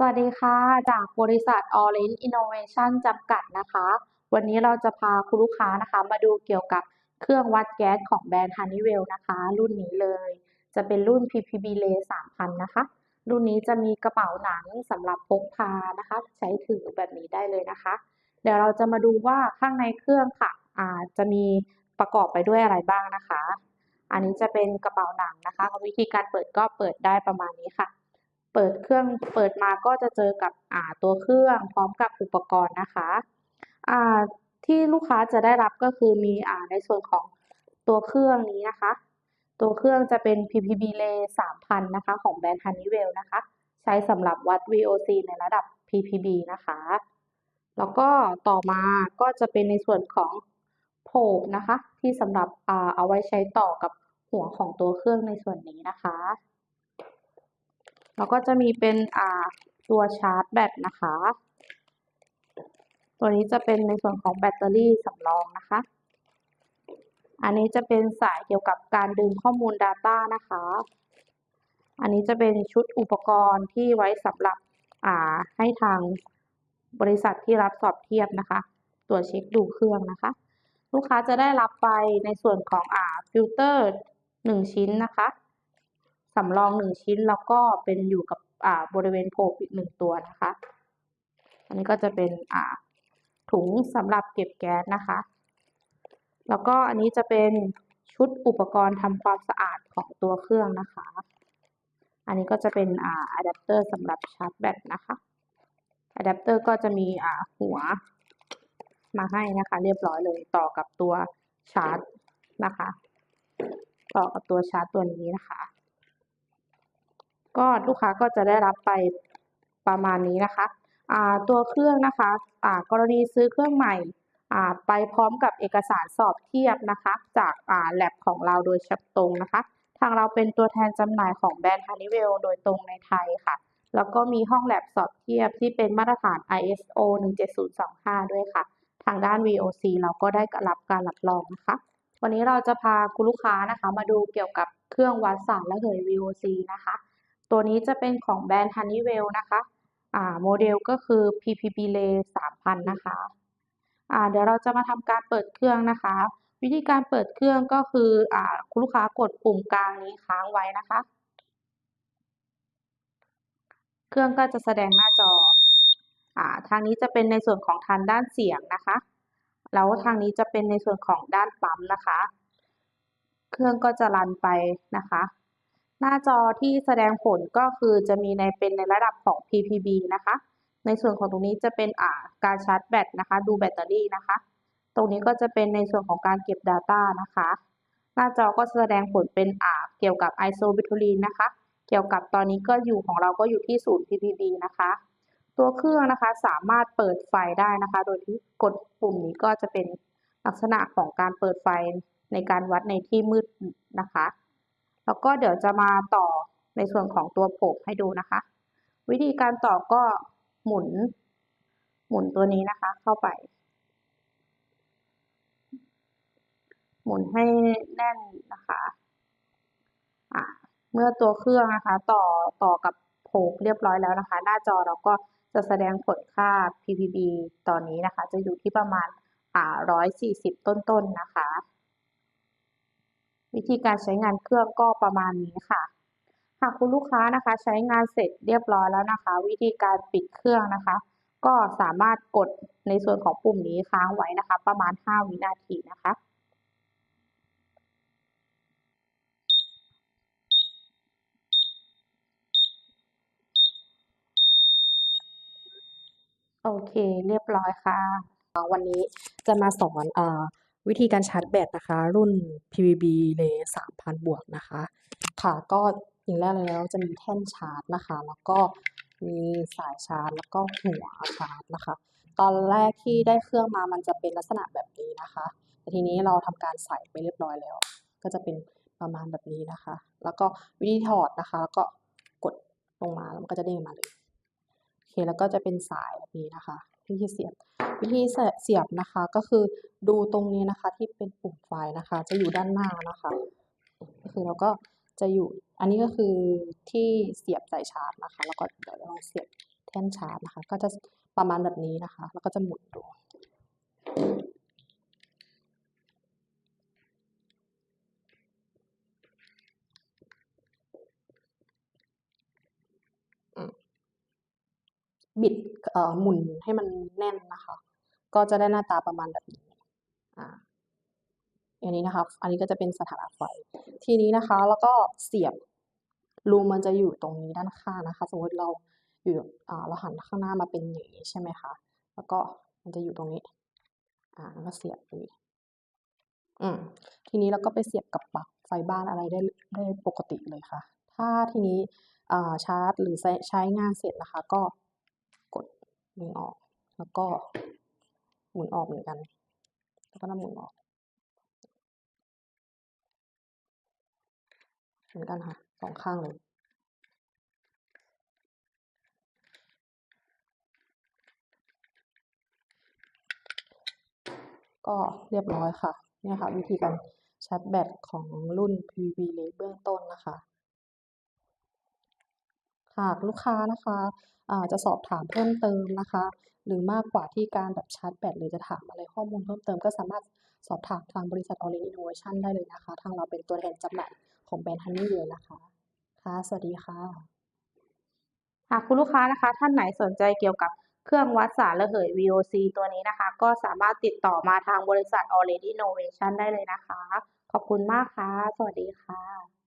สวัสดีค่ะ จากบริษัท Orange Innovation จำกัดนะคะ วันนี้เราจะพาคุณลูกค้านะคะ มาดูเกี่ยวกับเครื่องวัดแก๊สของแบรนด์ Honeywell นะคะ รุ่นนี้เลย จะเป็นรุ่น PPB Lay 3000 นะคะ รุ่นนี้จะมีกระเป๋าหนังสำหรับพกพานะคะ ใช้ถือแบบนี้ได้เลยนะคะ เดี๋ยวเราจะมาดูว่าข้างในเครื่องค่ะอ่าจะมีประกอบไปด้วยอะไรบ้างนะคะ อันนี้จะเป็นกระเป๋าหนังนะคะ วิธีการเปิดก็เปิดได้ประมาณนี้ค่ะ เปิดเครื่องเปิดมาก็จะเจอกับอ่าตัวเครื่องพร้อมกับอุปกรณ์นะคะอ่าที่ลูกค้าจะได้รับก็คือมีอ่าในส่วนของตัวเครื่องนี้นะคะ ตัวเครื่องจะเป็น PPB Lay 3000 นะคะ ของแบรนด์ Honeywell นะคะ ใช้สำหรับวัด VOC ในระดับ PPB นะคะ แล้วก็ต่อมาก็จะเป็นในส่วนของโผบนะคะ ที่สำหรับอ่าเอาไว้ใช้ต่อกับหัวของตัวเครื่องในส่วนนี้นะคะ แล้วก็จะมีเป็นอ่าตัวชาร์จแบตนะคะ ตัวนี้จะเป็นในส่วนของแบตเตอรี่สำรองนะคะ อันนี้จะเป็นสายเกี่ยวกับการดึงข้อมูล Data นะคะ อันนี้จะเป็นชุดอุปกรณ์ที่ไว้สำหรับอ่าให้ทางบริษัทที่รับสอบเทียบนะคะ ตรวจเช็คดูเครื่องนะคะ ลูกค้าจะได้รับไปในส่วนของอ่าฟิลเตอร์หนึ่งชิ้นนะคะ สำรองหนึ่งชิ้นแล้วก็เป็นอยู่กับอ่าบริเวณโพบอีกหนึ่งตัวนะคะ อันนี้ก็จะเป็นอ่าถุงสำหรับเก็บแก๊สนะคะ แล้วก็อันนี้จะเป็นชุดอุปกรณ์ทำความสะอาดของตัวเครื่องนะคะ อันนี้ก็จะเป็นอ่าอะแดปเตอร์สำหรับชาร์จแบตนะคะอะแดปเตอร์ก็จะมีอ่าหัวมาให้นะคะ เรียบร้อยเลยต่อกับตัวชาร์จนะคะ ต่อกับตัวชาร์จตัวนี้นะคะ ก็ลูกค้าก็จะได้รับไปประมาณนี้นะคะอ่าตัวเครื่องนะคะอ่ากรณีซื้อเครื่องใหม่อ่าไปพร้อมกับเอกสารสอบเทียบนะคะ จากอ่าแลบของเราโดยเฉพาะตรงนะคะ ทางเราเป็นตัวแทนจำหน่ายของแบรนด์ Honeywell โดยตรงในไทยค่ะ แล้วก็มีห้องแลบสอบเทียบที่เป็นมาตรฐาน ISO 17025 ด้วยค่ะ ทางด้าน VOC เราก็ได้รับการรับรองนะคะ วันนี้เราจะพาคุณลูกค้านะคะ มาดูเกี่ยวกับเครื่องวัดสารระเหย VOC นะคะ ตัวนี้จะเป็นของแบรนด์ Honeywell นะคะอ่าโมเดลก็คือ PPB Lay 3000 นะคะอ่าเดี๋ยวเราจะมาทำการเปิดเครื่องนะคะ วิธีการเปิดเครื่องก็คืออ่าคุณลูกค้ากดปุ่มกลางนี้ค้างไว้นะคะ เครื่องก็จะแสดงหน้าจออ่าทางนี้จะเป็นในส่วนของทางด้านเสียงนะคะ แล้วทางนี้จะเป็นในส่วนของด้านปั๊มนะคะ เครื่องก็จะรันไปนะคะ หน้าจอที่แสดงผลก็คือจะมีในเป็นในระดับของ PPB นะคะ ในส่วนของตรงนี้จะเป็นอ่าการชาร์จแบตนะคะ ดูแบตเตอรี่นะคะ ตรงนี้ก็จะเป็นในส่วนของการเก็บ Data นะคะ หน้าจอก็แสดงผลเป็นอ่าเกี่ยวกับ i s o b u t y l e n นะคะ เกี่ยวกับตอนนี้ก็อยู่ของเราก็อยู่ที่ศูนย์ PPB นะคะ ตัวเครื่องนะคะสามารถเปิดไฟได้นะคะ โดยที่กดปุ่มนี้ก็จะเป็นลักษณะของการเปิดไฟในการวัดในที่มืดนะคะ แล้วก็เดี๋ยวจะมาต่อในส่วนของตัวโผกให้ดูนะคะ วิธีการต่อก็หมุน หมุนตัวนี้นะคะ เข้าไป หมุนให้แน่นนะคะอ่าเมื่อตัวเครื่องนะคะ ต่อต่อกับโผกเรียบร้อยแล้วนะคะ หน้าจอเราก็จะแสดงผลค่า ppb ตอนนี้นะคะ จะอยู่ที่ประมาณอ่า140 ต้นๆนนะคะ วิธีการใช้งานเครื่องก็ประมาณนี้ค่ะ หากคุณลูกค้านะคะใช้งานเสร็จเรียบร้อยแล้วนะคะ วิธีการปิดเครื่องนะคะ ก็สามารถกดในส่วนของปุ่มนี้ค้างไว้นะคะ ประมาณ 5 วินาทีนะคะโอเค เรียบร้อยค่ะ วันนี้จะมาสอนเออ วิธีการชาร์จแบตนะคะ รุ่น PVB Lay 3000 บวกนะคะ ค่ะก็อย่างแรกเลยแล้วจะมีแท่นชาร์จนะคะ แล้วก็มีสายชาร์จ แล้วก็หัวชาร์จนะคะ ตอนแรกที่ได้เครื่องมามันจะเป็นลักษณะแบบนี้นะคะ แต่ทีนี้เราทำการใส่ไปเรียบร้อยแล้ว ก็จะเป็นประมาณแบบนี้นะคะ แล้วก็วิธีถอดนะคะก็กดลงมาแล้วมันก็จะเด้งมาเลยโอเคแล้วก็จะเป็นสายแบบนี้นะคะ วิธีเสียบ วิธีเสียบนะคะก็คือดูตรงนี้นะคะที่เป็นปุ่มไฟนะคะ จะอยู่ด้านหน้านะคะก็คือเราก็จะอยู่อันนี้ก็คือที่เสียบสายชาร์จนะคะ แล้วก็เดี๋ยวลองเสียบแท่ท่นชาร์จนะคะ ก็จะประมาณแบบนี้นะคะ แล้วก็จะหมุนดู อืม บิดเอ่อหมุนให้มันแน่นนะคะ ก็จะได้หน้าตาประมาณแบบนี้อ่าอันนี้นะคะ อันนี้ก็จะเป็นสถานะไฟ ทีนี้นะคะ แล้วก็เสียบรูมันจะอยู่ตรงนี้ด้านข้างนะคะ สมมติเราอยู่อ่าเราหันข้างหน้ามาเป็นอย่างงี้ใช่ไหมคะ แล้วก็มันจะอยู่ตรงนี้ อ่าแล้วก็เสียบตรงนี้อืมทีนี้เราก็ไปเสียบกับปลั๊กไฟบ้านอะไรได้ได้ปกติเลยค่ะ ถ้าทีนี้อ่าชาร์จหรือใช้งานเสร็จนะคะ ก็ ดดึงออก แล้วก็หมุนออกเหมือนกัน แล้วก็นำหมุนออก เหมือนกันค่ะ2ข้างเลยก็เรียบร้อยค่ะ เนี่ยค่ะ วิธีการชาร์จแบตของรุ่น PVB Lake เบื้องต้นนะคะ หากลูกค้านะคะอาจะสอบถามเพิ่มเติมนะคะ หรือมากกว่าที่การแบบชาร์จแบตหรือจะถามอะไรข้อมูลเพิ่มเติมก็สามารถสอบถามทางบริษัท Orange Innovation ได้เลยนะคะ ทางเราเป็นตัวแทนจำหน่ายของแบรนด์ Honeywell นะคะ ค่ะ สวัสดีค่ะ หากคุณลูกค้านะคะ ท่านไหนสนใจเกี่ยวกับเครื่องวัดสารระเหย VOC ตัวนี้นะคะ ก็สามารถติดต่อมาทางบริษัท Orange Innovation ได้เลยนะคะ ขอบคุณมากค่ะ สวัสดีค่ะ